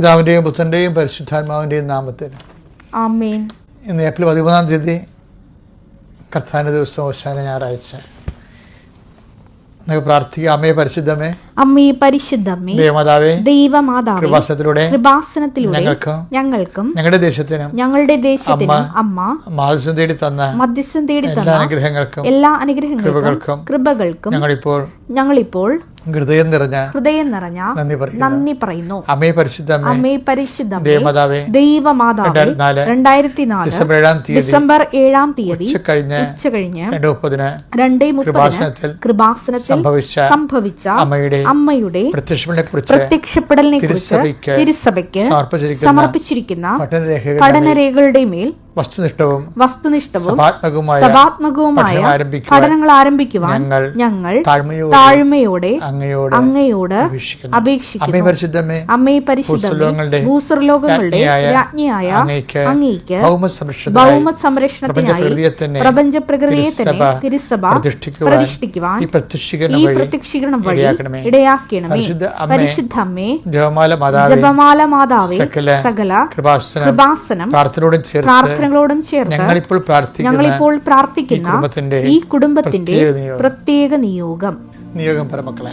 പിതാവിന്റെയും പുത്രന്റെയും പരിശുദ്ധാത്മാവിന്റെയും നാമത്തിൽ. ഇന്ന് ഏപ്രിൽ പതിമൂന്നാം തീയതി കർത്താന ദിവസം ഓശാന ഞായറാഴ്ച. നമുക്ക് പ്രാർത്ഥിക്കാം അമ്മയെ പരിശുദ്ധമേ അമ്മേ പരിശുദ്ധമ്മേ ദേവമാതാവേ ദൈവമാതാവേ കൃപാസനത്തിലൂടെ കൃപാസനത്തിലൂടെ ഞങ്ങൾക്ക് ഞങ്ങൾക്കും ഞങ്ങളുടെ ദേശത്തിനും ഞങ്ങളുടെ ദേശത്തിനും അമ്മ തേടി തന്ന മധ്യസ്ഥം തേടി തന്ന അനുഗ്രഹങ്ങൾക്കും എല്ലാ അനുഗ്രഹങ്ങൾക്കും കൃപകൾക്കും കൃപകൾക്കും ഞങ്ങളിപ്പോൾ ഞങ്ങളിപ്പോൾ ഹൃദയം നിറഞ്ഞ ഹൃദയം നിറഞ്ഞ നന്ദി പറയുന്നു. അമ്മയെ പരിശുദ്ധമേ അമ്മേ പരിശുദ്ധ ദേവമാതാവേ ദൈവമാതാവേ രണ്ടായിരത്തി നാല് ഡിസംബർ ഏഴാം തീയതി ഉച്ച കഴിഞ്ഞ് രണ്ട് മുപ്പതിന് കൃപാസനത്തിൽ സംഭവിച്ച സംഭവിച്ച അമ്മയുടെ അമ്മയുടെ പ്രത്യക്ഷപ്പെടലിനെ കുറിച്ച് തിരുസഭയ്ക്ക് സമർപ്പിച്ചിരിക്കുന്ന പഠനരേഖകളുടെ മേൽ വസ്തുനിഷ്ഠവും വസ്തുനിഷ്ഠവും സഭാത്മകവുമായ പഠനങ്ങൾ ആരംഭിക്കുവാൻ ഞങ്ങൾ താഴ്മയോടെ അങ്ങയോട് അങ്ങയോട് അപേക്ഷിക്കുന്നു. പരിശുദ്ധമേ അമ്മേ പരിശുദ്ധമേ ഭൂസ്വലോകങ്ങളുടെ രാജ്ഞിയായ അങ്ങയ്ക്ക് അങ്ങേക്ക് ഭൗമ സംരക്ഷണത്തിനായി പ്രപഞ്ച പ്രകൃതിയെ തന്നെ തിരുസഭ പ്രതിഷ്ഠിക്കുവാൻ ഈ പ്രത്യക്ഷീകരണം വഴി ഇടയാക്കണമേ. പരിശുദ്ധ അമ്മേ, ജപമാല മാതാവേ സകല കൃപാസനം പ്രാർത്ഥനയോടും ചേർത്ത് പ്രാർത്ഥനകളോടും ചേർത്ത് ഞങ്ങളിപ്പോൾ പ്രാർത്ഥിക്കുന്ന ഈ കുടുംബത്തിന്റെ പ്രത്യേക നിയോഗം. നിയോഗം പരമക്കളെ.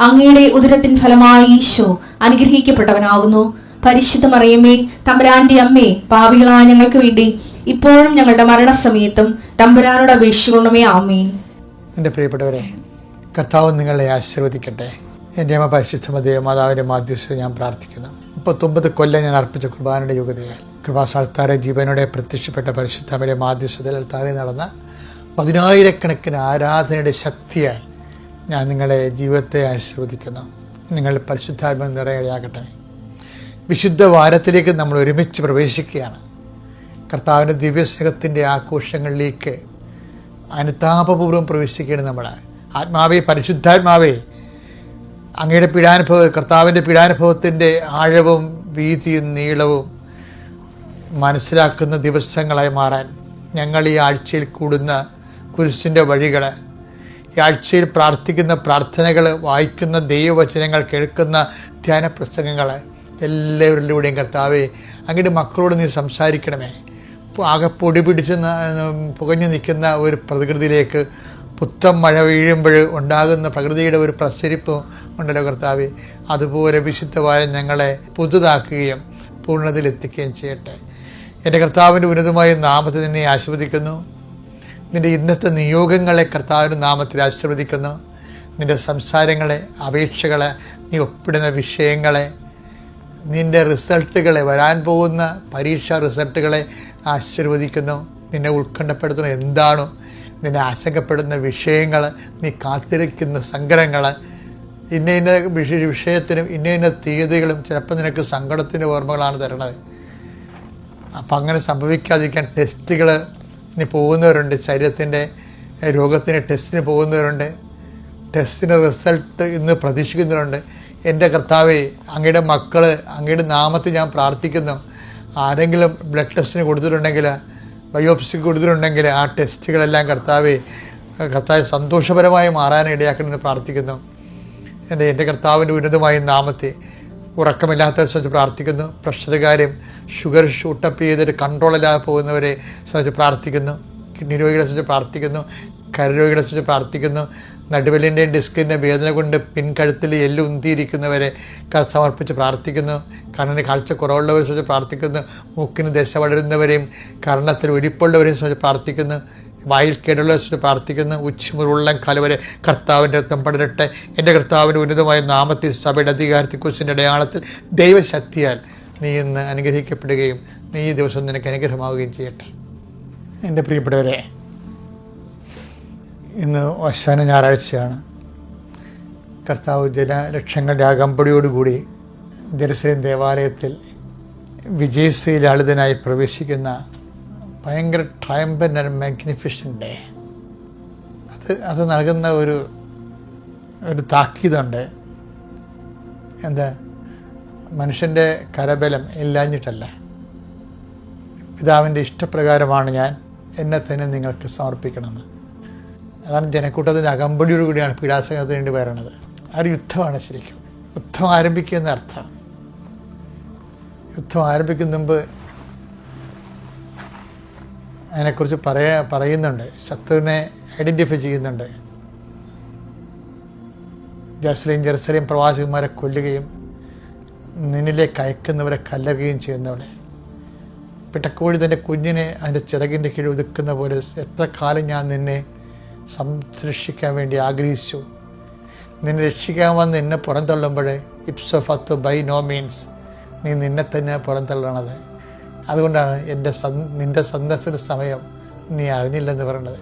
അങ്ങയുടെ ഉദരത്തിൻ ഫലമായി ഈശോ അനുഗ്രഹിക്കപ്പെട്ടവനാകുന്നു. പരിശുദ്ധ മറിയമ്മേ തമ്പുരാന്റെ അമ്മേ പാവികളായ ഞങ്ങൾക്ക് വേണ്ടി ഇപ്പോഴും ഞങ്ങളുടെ മരണസമയത്തും തമ്പുരാനോട് അപേക്ഷിക്കണമേ ആമേൻ. എന്റെ പ്രിയപ്പെട്ടവരെ കർത്താവ് നിങ്ങളെ ആശീർവദിക്കട്ടെ. എന്റെ അമ്മ പരിശുദ്ധ ദേവമാതാവിന്റെ മാധ്യസ്ഥ ഞാൻ പ്രാർത്ഥിക്കുന്നു. മുപ്പത്തൊമ്പത് കൊല്ലം ഞാൻ അർപ്പിച്ച കുർബാനയുടെ യോഗ്യതയാൽ കൃപാസാൽത്താരെ ജീവനോടെ പ്രത്യക്ഷപ്പെട്ട പരിശുദ്ധമ്മയുടെ മാധ്യസ്ഥതയിൽ താഴെ നടന്ന പതിനായിരക്കണക്കിന് ആരാധനയുടെ ശക്തിയാൽ ഞാൻ നിങ്ങളെ ജീവിതത്തെ ആശീർവദിക്കുന്നു. നിങ്ങൾ പരിശുദ്ധാത്മ നിറയടയാകട്ടെ. വിശുദ്ധ വാരത്തിലേക്ക് നമ്മൾ ഒരുമിച്ച് പ്രവേശിക്കുകയാണ്. കർത്താവിന്റെ ദിവ്യസ്നേഹത്തിന്റെ ആഘോഷങ്ങളിലേക്ക് അനുതാപപൂർവം പ്രവേശിക്കുകയാണ് നമ്മൾ. ആത്മാവേ പരിശുദ്ധാത്മാവേ അങ്ങയുടെ പീഡാനുഭവ കർത്താവിന്റെ പീഡാനുഭവത്തിന്റെ ആഴവും വീതിയും നീളവും മനസ്സിലാക്കുന്ന ദിവസങ്ങളായി മാറാൻ ഞങ്ങൾ ഈ ആഴ്ചയിൽ കൂടുന്ന കുരിശിന്റെ വഴികൾ ആഴ്ചയിൽ പ്രാർത്ഥിക്കുന്ന പ്രാർത്ഥനകൾ വായിക്കുന്ന ദൈവവചനങ്ങൾ കേൾക്കുന്ന ധ്യാന പുസ്തകങ്ങൾ എല്ലാവരിലൂടെയും കർത്താവേ അങ്ങയുടെ മക്കളോട് നീ സംസാരിക്കണമേ. ആകെ പൊടി പിടിച്ച് പുകഞ്ഞു നിൽക്കുന്ന ഒരു പ്രകൃതിയിലേക്ക് പുത്തം മഴ വീഴുമ്പോൾ ഉണ്ടാകുന്ന പ്രകൃതിയുടെ ഒരു പ്രസരിപ്പ് ഉണ്ടല്ലോ കർത്താവെ. അതുപോലെ വിശുദ്ധവാരം ഞങ്ങളെ പുതുതാക്കുകയും പൂർണതയിലെത്തിക്കുകയും ചെയ്യട്ടെ. എന്റെ കർത്താവിന്റെ ഉന്നതമായ നാമത്തെ നിന്നെ ആശീർവദിക്കുന്നു. നിന്റെ ഇന്നത്തെ നിയോഗങ്ങളെ കർത്താവിന്റെ നാമത്തിൽ ആശീർവദിക്കുന്നു. നിന്റെ സംസാരങ്ങളെ അപേക്ഷകളെ നീ ഒപ്പിടുന്ന വിഷയങ്ങളെ നിന്റെ റിസൾട്ടുകളെ വരാൻ പോകുന്ന പരീക്ഷാ റിസൾട്ടുകളെ ആശീർവദിക്കുന്നു. നിന്നെ ഉത്കണ്ഠപ്പെടുത്തുന്ന എന്താണോ? നിന്നെ ആശങ്കപ്പെടുന്ന വിഷയങ്ങൾ നീ കാത്തിരിക്കുന്ന സങ്കടങ്ങൾ ഇന്ന ഇന്ന വിഷ വിഷയത്തിനും ഇന്ന ഇന്ന തീയതികളും ചിലപ്പോൾ നിനക്ക് സങ്കടത്തിന്റെ ഓർമ്മകളാണ് തരണത് അപ്പം അങ്ങനെ സംഭവിക്കാതിരിക്കാൻ ടെസ്റ്റുകൾ ഇനി പോകുന്നവരുണ്ട്. ശരീരത്തിന്റെ രോഗത്തിന് ടെസ്റ്റിന് പോകുന്നവരുണ്ട്. ടെസ്റ്റിന് റിസൾട്ട് ഇന്ന് പ്രതീക്ഷിക്കുന്നവരുണ്ട്. എന്റെ കർത്താവെ അങ്ങയുടെ മക്കൾ അങ്ങയുടെ നാമത്തിൽ ഞാൻ പ്രാർത്ഥിക്കുന്നു. ആരെങ്കിലും ബ്ലഡ് ടെസ്റ്റിന് കൊടുത്തിട്ടുണ്ടെങ്കിൽ ബയോപ്സിക്ക് കൊടുത്തിട്ടുണ്ടെങ്കിൽ ആ ടെസ്റ്റുകളെല്ലാം കർത്താവെ കർത്താവ് സന്തോഷപരമായി മാറാൻ ഇടയാക്കണമെന്ന് പ്രാർത്ഥിക്കുന്നു. എന്റെ എന്റെ കർത്താവിന്റെ ഉന്നതമായ നാമത്തെ ഉറക്കമില്ലാത്തവരെ സംബന്ധിച്ച് പ്രാർത്ഥിക്കുന്നു. പ്രഷറുകാരും ഷുഗർ ഷൂട്ടപ്പ് ചെയ്തിട്ട് കൺട്രോളില്ലാതെ പോകുന്നവരെ സംബന്ധിച്ച് പ്രാർത്ഥിക്കുന്നു. കിഡ്നി രോഗികളെ സംബന്ധിച്ച് പ്രാർത്ഥിക്കുന്നു. കരരോഗികളെ സംബന്ധിച്ച് പ്രാർത്ഥിക്കുന്നു. നടുവലിന്റെയും ഡിസ്കിന്റെ വേദന കൊണ്ട് പിൻകഴുത്തിൽ എല്ല് ഉന്തിയിരിക്കുന്നവരെ സമർപ്പിച്ച് പ്രാർത്ഥിക്കുന്നു. കണ്ണിന് കാഴ്ച കുറവുള്ളവരെ സംബന്ധിച്ച് പ്രാർത്ഥിക്കുന്നു. മൂക്കിന് ദശ വളരുന്നവരെയും കർണത്തിൽ ഒരിപ്പുള്ളവരെയും സംബന്ധിച്ച് പ്രാർത്ഥിക്കുന്നു. വായിൽ കേടുള്ള പ്രാർത്ഥിക്കുന്ന ഉച്ചമുരുള്ളം കലവരെ കർത്താവിന്റെ രക്തം പടരട്ടെ. എന്റെ കർത്താവിന്റെ ഉന്നതമായ നാമത്തിൽ സഭയുടെ അധികാരത്തെക്കുറിച്ചിന്റെ അടയാളത്തിൽ ദൈവശക്തിയാൽ നീ ഇന്ന് അനുഗ്രഹിക്കപ്പെടുകയും നീ ഈ ദിവസം നിനക്ക് അനുഗ്രഹമാവുകയും ചെയ്യട്ടെ. എന്റെ പ്രിയപ്പെട്ടവരെ ഇന്ന് അവസാന ഞായറാഴ്ചയാണ്. കർത്താവ് ജനലക്ഷങ്ങളുടെ അകമ്പടിയോടുകൂടി ജെറുസലേം ദേവാലയത്തിൽ വിജയശ്രീലാളിതനായി പ്രവേശിക്കുന്ന ഭയങ്കര ട്രയംബൻ ആൻഡ് മാഗ്നിഫിഷൻ ഡേ അത് അത് നൽകുന്ന ഒരു ഒരു താക്കീതുണ്ട്. എന്താ? മനുഷ്യന്റെ കരബലം ഇല്ലാഞ്ഞിട്ടല്ല. പിതാവിന്റെ ഇഷ്ടപ്രകാരമാണ് ഞാൻ എന്നെ തന്നെ നിങ്ങൾക്ക് സമർപ്പിക്കണമെന്ന്. അതാണ് ജനക്കൂട്ടത്തിന്റെ അകമ്പടിയോട് കൂടിയാണ് പീഡാസംഗത്തിന് വേണ്ടി വരണത് ആ ഒരു യുദ്ധമാണ് ശരിക്കും. യുദ്ധം ആരംഭിക്കുന്ന അർത്ഥം യുദ്ധം ആരംഭിക്കുന്ന മുമ്പ് അതിനെക്കുറിച്ച് പറയ പറയുന്നുണ്ട്. ശത്രുവിനെ ഐഡന്റിഫൈ ചെയ്യുന്നുണ്ട്. ജസ്ലീം ജെറുസലേം പ്രവാചകന്മാരെ കൊല്ലുകയും നിന്നിലേക്ക് അയക്കുന്നവരെ കല്ലറുകയും ചെയ്യുന്നവളെ. പിട്ടക്കോഴി തന്റെ കുഞ്ഞിനെ അതിന്റെ ചിറകിന്റെ കീഴിൽ ഒതുക്കുന്ന പോലെ എത്ര കാലം ഞാൻ നിന്നെ സംരക്ഷിക്കാൻ വേണ്ടി ആഗ്രഹിച്ചു. നിന്നെ രക്ഷിക്കാൻ വന്ന് എന്നെ പുറന്തള്ളുമ്പോൾ ipso facto by no means നീ നിന്നെ തന്നെ പുറന്തള്ളണത്. അതുകൊണ്ടാണ് എന്റെ സന് നിന്റെ സന്ദർശന സമയം നീ അറിഞ്ഞില്ലെന്ന് പറയുന്നത്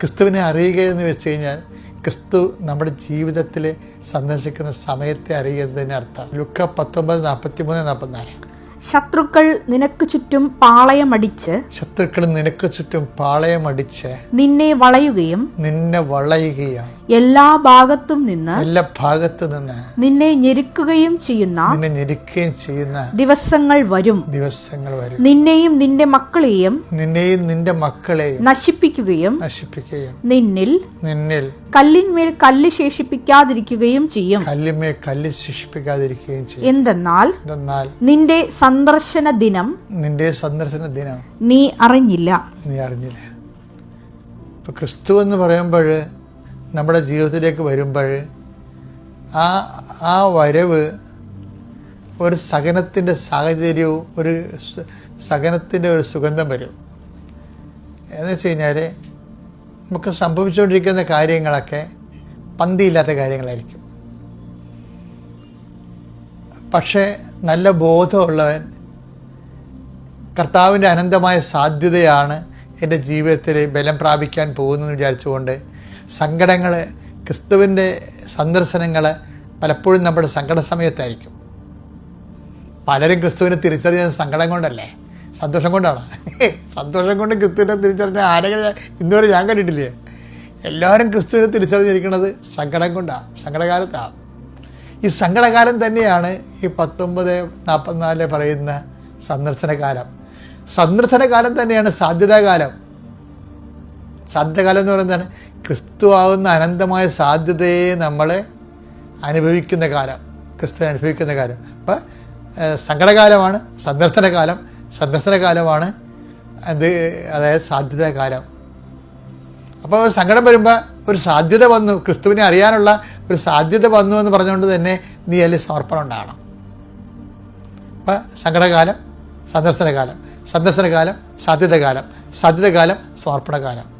ക്രിസ്തുവിനെ അറിയുക എന്ന് വെച്ച് കഴിഞ്ഞാൽ ക്രിസ്തു നമ്മുടെ ജീവിതത്തിൽ സന്ദർശിക്കുന്ന സമയത്തെ അറിയുക എന്നതിന് അർത്ഥം. ലുക്ക പത്തൊമ്പത് നാൽപ്പത്തി മൂന്ന് നാൽപ്പത്തിനാല്. ശത്രുക്കൾ നിനക്ക് ചുറ്റും പാളയമടിച്ച് ശത്രുക്കൾ നിനക്ക് ചുറ്റും പാളയമടിച്ച് നിന്നെ വളയുകയും നിന്നെ വളയുകയാണ് എല്ലാ ഭാഗത്തും നിന്ന് എല്ലാ ഭാഗത്തു നിന്ന് നിന്നെ ഞെരുക്കുകയും ചെയ്യുന്ന നിന്നെ ഞെരുക്കുകയും ചെയ്യുന്ന ദിവസങ്ങൾ വരും. ദിവസങ്ങൾ വരും. നിന്നെയും നിന്റെ മക്കളെയും നിന്നെയും നിന്റെ മക്കളെയും നശിപ്പിക്കുകയും നശിപ്പിക്കുകയും നിന്നിൽ നിന്നിൽ കല്ലിന്മേൽ കല്ല് ശേഷിപ്പിക്കാതിരിക്കുകയും ചെയ്യും. കല്ലിന്മേൽ കല്ല് ശേഷിപ്പിക്കാതിരിക്കുകയും ചെയ്യും. എന്തെന്നാൽ എന്തെന്നാൽ നിന്റെ സന്ദർശന ദിനം നിന്റെ സന്ദർശന ദിനം നീ അറിഞ്ഞില്ല. നീ അറിഞ്ഞില്ല. ഇപ്പൊ ക്രിസ്തു എന്ന് പറയുമ്പോൾ നമ്മുടെ ജീവിതത്തിലേക്ക് വരുമ്പോൾ ആ ആ വരവ് ഒരു സഹനത്തിന്റെ സാഹചര്യവും ഒരു സഹനത്തിന്റെ ഒരു സുഗന്ധം വരും. എന്ന് വെച്ച് കഴിഞ്ഞാൽ നമുക്ക് സംഭവിച്ചുകൊണ്ടിരിക്കുന്ന കാര്യങ്ങളൊക്കെ പന്തിയില്ലാത്ത കാര്യങ്ങളായിരിക്കും. പക്ഷേ നല്ല ബോധമുള്ളവൻ കർത്താവിന്റെ അനന്തമായ സാധ്യതയാണ് എന്റെ ജീവിതത്തിൽ ബലം പ്രാപിക്കാൻ പോകുന്നതെന്ന് വിചാരിച്ചുകൊണ്ട് സങ്കടങ്ങൾ ക്രിസ്തുവിന്റെ സന്ദർശനങ്ങൾ പലപ്പോഴും നമ്മുടെ സങ്കട സമയത്തായിരിക്കും പലരും ക്രിസ്തുവിനെ തിരിച്ചറിയുന്നത് സങ്കടം കൊണ്ടല്ലേ? സന്തോഷം കൊണ്ടാണ്? സന്തോഷം കൊണ്ട് ക്രിസ്തുവിനെ തിരിച്ചറിഞ്ഞ ആരെങ്കിലും ഇന്നുവരെ ഞാൻ കണ്ടിട്ടില്ലേ? എല്ലാവരും ക്രിസ്തുവിനെ തിരിച്ചറിഞ്ഞിരിക്കുന്നത് സങ്കടം കൊണ്ടാണ് സങ്കടകാലത്താണ് ഈ സങ്കടകാലം തന്നെയാണ് ഈ പത്തൊമ്പത് നാൽപ്പത്തിനാല് പറയുന്ന സന്ദർശനകാലം. സന്ദർശനകാലം തന്നെയാണ് സാധ്യതാകാലം. സാധ്യതകാലം എന്ന് പറയുന്നതാണ് ക്രിസ്തു ആകുന്ന അനന്തമായ സാധ്യതയെ നമ്മൾ അനുഭവിക്കുന്ന കാലം ക്രിസ്തു അനുഭവിക്കുന്ന കാലം. അപ്പം സങ്കടകാലമാണ് സന്ദർശനകാലം. സന്ദർശനകാലമാണ് അത് അതായത് സാധ്യത കാലം. അപ്പോൾ സങ്കടം വരുമ്പോൾ ഒരു സാധ്യത വന്നു. ക്രിസ്തുവിനെ അറിയാനുള്ള ഒരു സാധ്യത വന്നു എന്ന് പറഞ്ഞുകൊണ്ട് തന്നെ നീ അതിൽ സമർപ്പണം ഉണ്ടാകണം. അപ്പം സങ്കടകാലം സന്ദർശനകാലം. സന്ദർശനകാലം സാധ്യതകാലം. സാധ്യതകാലം സമർപ്പണകാലം.